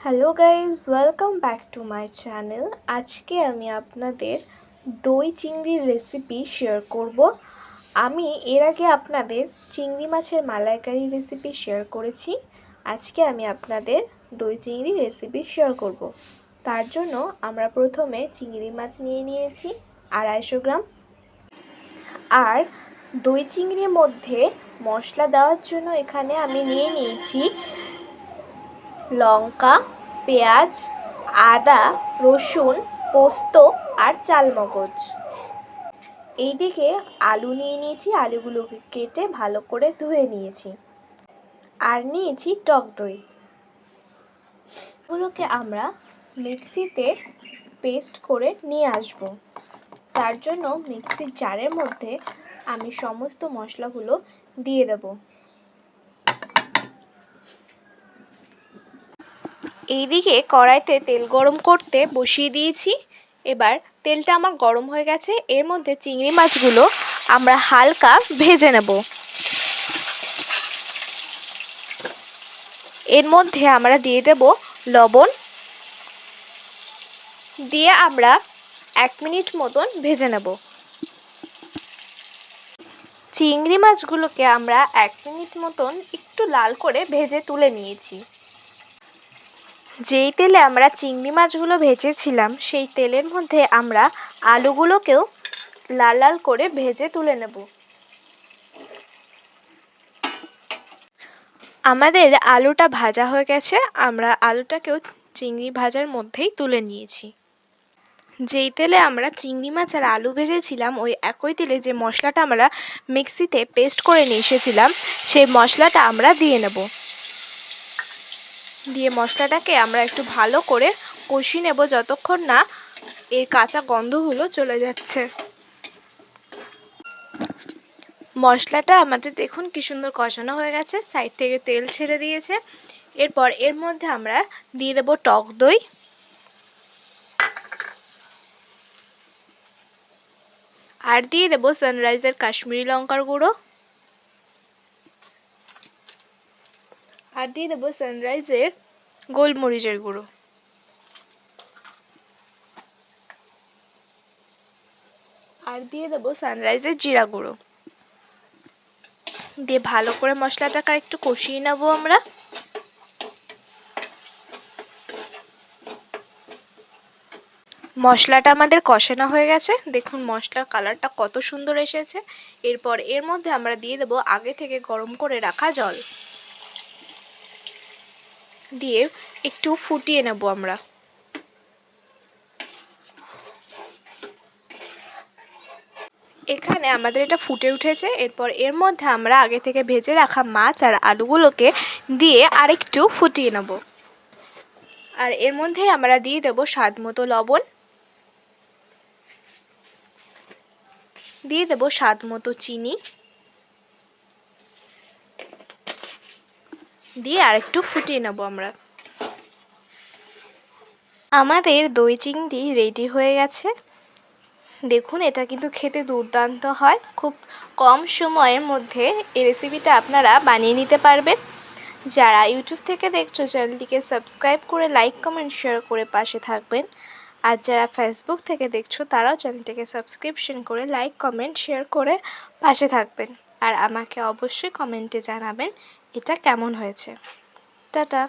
Hello guys welcome back to my channel আজকে আমি আপনাদের দই চিংড়ির রেসিপি শেয়ার করব। আমি এর আগে আপনাদের চিংড়ি মাছের মালাইকারি রেসিপি শেয়ার করেছি। আজকে আমি আপনাদের দই চিংড়ি রেসিপি শেয়ার করব। তার জন্য আমরা প্রথমে চিংড়ি মাছ নিয়ে নিয়েছি, আড়াইশো গ্রাম। আর দই চিংড়ির মধ্যে মশলা দেওয়ার জন্য এখানে আমি নিয়ে নিয়েছি লঙ্কা, পেঁয়াজ, আদা, রসুন, পোস্ত আর চালমগজ। এইদিকে আলু নিয়ে নিয়েছি, আলুগুলোকে কেটে ভালো করে ধুয়ে নিয়েছি। আর নিয়েছি টক দই। এগুলোকে আমরা মিক্সিতে পেস্ট করে নিয়ে আসব। তার জন্য মিক্সির জারের মধ্যে আমি সমস্ত মশলাগুলো দিয়ে দেবো। এইদিকে কড়াইতে তেল গরম করতে বসিয়ে দিয়েছি। এবার তেলটা আমার গরম হয়ে গেছে। এর মধ্যে চিংড়ি মাছগুলো আমরা হালকা ভেজে নেব। এর মধ্যে আমরা দিয়ে দেব লবণ। দিয়ে আমরা এক মিনিট মতন ভেজে নেব। চিংড়ি মাছগুলোকে আমরা এক মিনিট মতন একটু লাল করে ভেজে তুলে নিয়েছি। যেই তেলে আমরা চিংড়ি মাছগুলো ভেজেছিলাম, সেই তেলের মধ্যে আমরা আলুগুলোকেও লাল লাল করে ভেজে তুলে নেব। আমাদের আলুটা ভাজা হয়ে গেছে, আমরা আলুটাকেও চিংড়ি ভাজার মধ্যেই তুলে নিয়েছি। যেই তেলে আমরা চিংড়ি মাছ আর আলু ভেজেছিলাম, ওই একই তেলে যে মশলাটা আমরা মিক্সিতে পেস্ট করে নিয়ে এসেছিলাম, সেই মশলাটা আমরা দিয়ে নেব। দিয়ে মশলাটাকে আমরা একটু ভালো করে কষিয়ে নেব যতক্ষণ না এর কাঁচা গন্ধগুলো চলে যাচ্ছে। মশলাটা আমাদের দেখুন কি সুন্দর কষানো হয়ে গেছে, সাইড থেকে তেল ছেড়ে দিয়েছে। এরপর এর মধ্যে আমরা দিয়ে দেব টক দই। আর দিয়ে দেবো সানরাইজের কাশ্মীরি লঙ্কার গুঁড়ো। আর দিয়ে দেবো সানরাইজের গোলমরিচের গুঁড়ো। আর দিয়ে দেবো সানরাইজের জিরা গুঁড়ো। দিয়ে ভালো করে মশলাটাকে একটু কষিয়ে নেব আমরা। মশলাটা আমাদের কষানো হয়ে গেছে। দেখুন মশলার কালারটা কত সুন্দর এসেছে। এরপর এর মধ্যে আমরা দিয়ে দেবো আগে থেকে গরম করে রাখা জল। দিয়ে একটু ফুটিয়ে নেব আমরা। এখানে আমাদের এটা ফুটে উঠেছে। এরপর এর মধ্যে আমরা আগে থেকে ভেজে রাখা মাছ আর আলুগুলোকে দিয়ে আরেকটু ফুটিয়ে নেব। আর এর মধ্যে আমরা দিয়ে দেব স্বাদ মতো লবণ। দিয়ে দেব স্বাদ মতো চিনি। দিয়ে আরেকটু ফুটিয়ে নেব আমরা। আমাদের দই চিংড়ি রেডি হয়ে গেছে। দেখুন, এটা কিন্তু খেতে দুর্দান্ত হয়। খুব কম সময়ের মধ্যে এই রেসিপিটা আপনারা বানিয়ে নিতে পারবেন। যারা ইউটিউব থেকে দেখছ, চ্যানেলটিকে সাবস্ক্রাইব করে লাইক কমেন্ট শেয়ার করে পাশে থাকবেন। আর যারা ফেসবুক থেকে দেখছ, তারাও চ্যানেলটিকে সাবস্ক্রিপশন করে লাইক কমেন্ট শেয়ার করে পাশে থাকবেন। আর আমাকে অবশ্যই কমেন্টে জানাবেন এটা কেমন হয়েছে? টাটা।